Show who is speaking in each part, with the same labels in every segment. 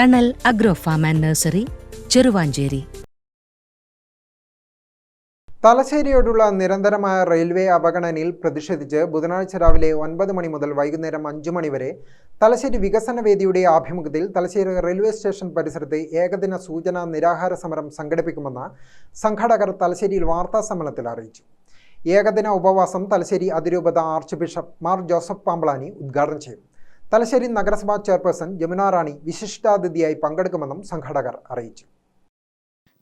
Speaker 1: Thanal agro farm and nursery Cheruvanchery.
Speaker 2: തലശ്ശേരിയോടുള്ള നിരന്തരമായ railway അവഗണനയിൽ പ്രതിഷേധിച്ച് ബുധനാഴ്ച രാവിലെ ഒൻപത് മണി മുതൽ വൈകുന്നേരം അഞ്ചു മണിവരെ തലശ്ശേരി വികസന വേദിയുടെ ആഭിമുഖ്യത്തിൽ തലശ്ശേരി റെയിൽവേ സ്റ്റേഷൻ പരിസരത്ത് ഏകദിന സൂചന നിരാഹാര സമരം സംഘടിപ്പിക്കുമെന്ന് സംഘാടകർ തലശ്ശേരിയിൽ വാർത്താ സമ്മേളനത്തിൽ അറിയിച്ചു. ഏകദിന ഉപവാസം തലശ്ശേരി അതിരൂപത archbishop Mar Joseph Pamplany ഉദ്ഘാടനം ചെയ്യും. തലശ്ശേരി നഗരസഭാ ചെയർപേഴ്സൺ ജമുന റാണി വിശിഷ്ടാതിഥിയായി പങ്കെടുക്കുമെന്നും സംഘാടകർ അറിയിച്ചു.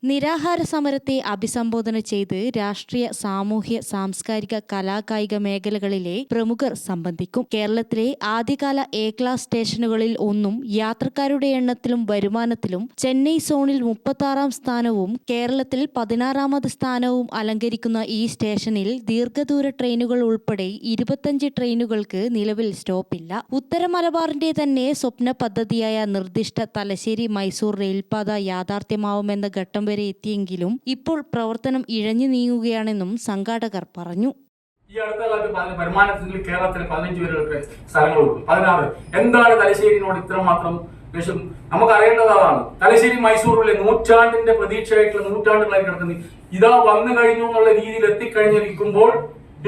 Speaker 3: നിരാഹാര സമരത്തെ അഭിസംബോധന ചെയ്ത് രാഷ്ട്രീയ സാമൂഹ്യ സാംസ്കാരിക കലാകായിക മേഖലകളിലെ പ്രമുഖർ സംബന്ധിക്കും. കേരളത്തിലെ ആദ്യകാല എ ക്ലാസ് സ്റ്റേഷനുകളിൽ ഒന്നും യാത്രക്കാരുടെ എണ്ണത്തിലും വരുമാനത്തിലും ചെന്നൈ സോണിൽ മുപ്പത്താറാം സ്ഥാനവും കേരളത്തിൽ പതിനാറാമത് സ്ഥാനവും അലങ്കരിക്കുന്ന ഈ സ്റ്റേഷനിൽ ദീർഘദൂര ട്രെയിനുകൾ ഉൾപ്പെടെ ഇരുപത്തഞ്ച് ട്രെയിനുകൾക്ക് നിലവിൽ സ്റ്റോപ്പില്ല. ഉത്തര മലബാറിന്റെ തന്നെ സ്വപ്ന പദ്ധതിയായ നിർദ്ദിഷ്ട തലശ്ശേരി മൈസൂർ റെയിൽപാത യാഥാർത്ഥ്യമാവുമെന്ന ഘട്ടം വരെ എത്തിയെങ്കിലും ഇപ്പോൾ പ്രവർത്തനം ഇഴഞ്ഞു നീങ്ങുകയാണെന്നും സംഘാടകർ പറഞ്ഞു.
Speaker 4: ഈ അടുത്ത കാലത്ത് പറഞ്ഞ വരുമാനത്തിൽ കേരളത്തിൽ പതിനഞ്ച് പേരുടെ സ്ഥലങ്ങളുണ്ട് പതിനാറ് എന്താണ് തലശ്ശേരിനോട് ഇത്രമാത്രം ദേഷ്യം നമുക്ക് അറിയേണ്ടത് അതാണ്. തലശ്ശേരി മൈസൂരിലെ നൂറ്റാണ്ടിന്റെ പ്രതീക്ഷയായിട്ടുള്ള നൂറ്റാണ്ടുകളായി കിടക്കുന്നത് ഇതാ വന്നു കഴിഞ്ഞു എന്നുള്ള രീതിയിൽ എത്തിക്കഴിഞ്ഞിരിക്കുമ്പോൾ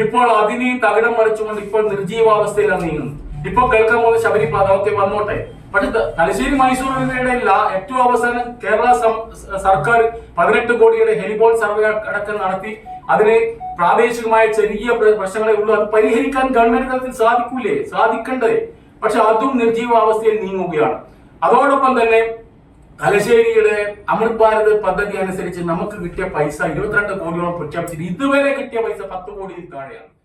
Speaker 4: ഇപ്പോൾ അതിനെയും തകിടം മറിച്ചുകൊണ്ട് ഇപ്പോൾ നിർജീവാവസ്ഥയിലാണ് നീങ്ങുന്നത്. ഇപ്പൊ കേൾക്കാൻ പോകുന്ന ശബരിമല ഒക്കെ വന്നോട്ടെ. പക്ഷെ തലശ്ശേരി മൈസൂർ എന്നിവയുടെ ഏറ്റവും അവസാനം കേരള സർക്കാർ പതിനെട്ട് കോടിയുടെ ഹെലിബോൾ സർവേ അടക്കം നടത്തി. അതിന് പ്രാദേശികമായ ചെറിയ പ്ര- പ്രശ്നങ്ങളെ ഉള്ളൂ. അത് പരിഹരിക്കാൻ ഗവൺമെന്റ് തലത്തിൽ സാധിക്കൂലേ? സാധിക്കണ്ടേ? പക്ഷെ അതും നിർജീവാവസ്ഥയിൽ നീങ്ങുകയാണ്. അതോടൊപ്പം തന്നെ തലശ്ശേരിയുടെ അമൃത് ഭാരത് പദ്ധതി അനുസരിച്ച് നമുക്ക് കിട്ടിയ പൈസ ഇരുപത്തിരണ്ട് കോടിയോളം പ്രഖ്യാപിച്ചിട്ട് ഇതുവരെ കിട്ടിയ പൈസ പത്ത് കോടിയിൽ താഴെയാണ്.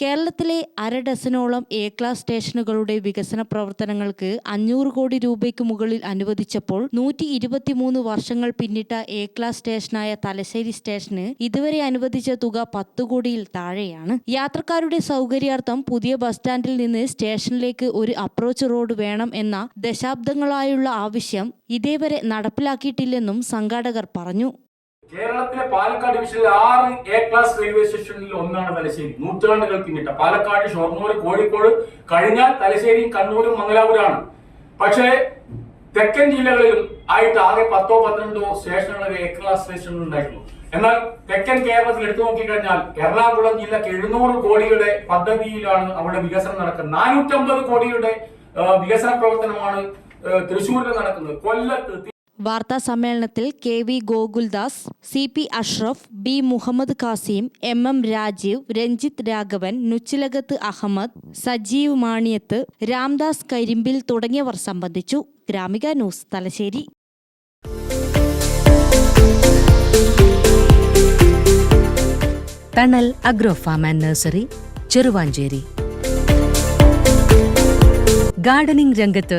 Speaker 3: കേരളത്തിലെ അര ഡസനോളം എ ക്ലാസ് സ്റ്റേഷനുകളുടെ വികസന പ്രവർത്തനങ്ങൾക്ക് അഞ്ഞൂറ് കോടി രൂപയ്ക്ക് മുകളിൽ അനുവദിച്ചപ്പോൾ നൂറ്റി ഇരുപത്തിമൂന്ന് വർഷങ്ങൾ പിന്നിട്ട എ ക്ലാസ് സ്റ്റേഷനായ തലശ്ശേരി സ്റ്റേഷന് ഇതുവരെ അനുവദിച്ച തുക പത്ത് കോടിയിൽ താഴെയാണ്. യാത്രക്കാരുടെ സൗകര്യാർത്ഥം പുതിയ ബസ് സ്റ്റാൻഡിൽ നിന്ന് സ്റ്റേഷനിലേക്ക് ഒരു അപ്രോച്ച് റോഡ് വേണം എന്ന ദശാബ്ദങ്ങളായുള്ള ആവശ്യം ഇതേവരെ നടപ്പിലാക്കിയിട്ടില്ലെന്നും സംഘാടകർ പറഞ്ഞു.
Speaker 4: കേരളത്തിലെ പാലക്കാട് ഡിവിഷനിൽ ആറ് എ ക്ലാസ് റെയിൽവേ സ്റ്റേഷനിൽ ഒന്നാണ് തലശ്ശേരി. നൂറ്റാണ്ടുകൾ പിന്നിട്ട പാലക്കാട് ഷൊർണൂർ കോഴിക്കോട് കഴിഞ്ഞാൽ തലശ്ശേരിയും കണ്ണൂരും മംഗലാപുരമാണ്. പക്ഷേ തെക്കൻ ജില്ലകളിലും ആയിട്ട് ആകെ പത്തോ പന്ത്രണ്ടോ സ്റ്റേഷനുകൾ എ ക്ലാസ് സ്റ്റേഷനുകൾ ഉണ്ടായിട്ടുള്ളൂ എന്നാൽ തെക്കൻ കേരളത്തിൽ എടുത്തു നോക്കിക്കഴിഞ്ഞാൽ എറണാകുളം ജില്ലക്ക് എഴുന്നൂറ് കോടിയുടെ പദ്ധതിയിലാണ് അവിടെ വികസനം നടക്കുന്നത്. നാനൂറ്റമ്പത് കോടിയുടെ വികസന പ്രവർത്തനമാണ് തൃശ്ശൂരിൽ നടക്കുന്നത്. കൊല്ലത്ത്
Speaker 3: വാർത്താ സമ്മേളനത്തിൽ K V Gokuldas C P Ashraf B Muhammad Kasim M M Rajeev Ranjith Raghavan Nuchilakath Ahmed Sajeev Maniyath Ramdas Karimpil തുടങ്ങിയവർ സംബന്ധിച്ചു. Gramika news Thalassery.
Speaker 1: Thanal agro farm and nursery Cheruvanchery. Gardening രംഗത്ത്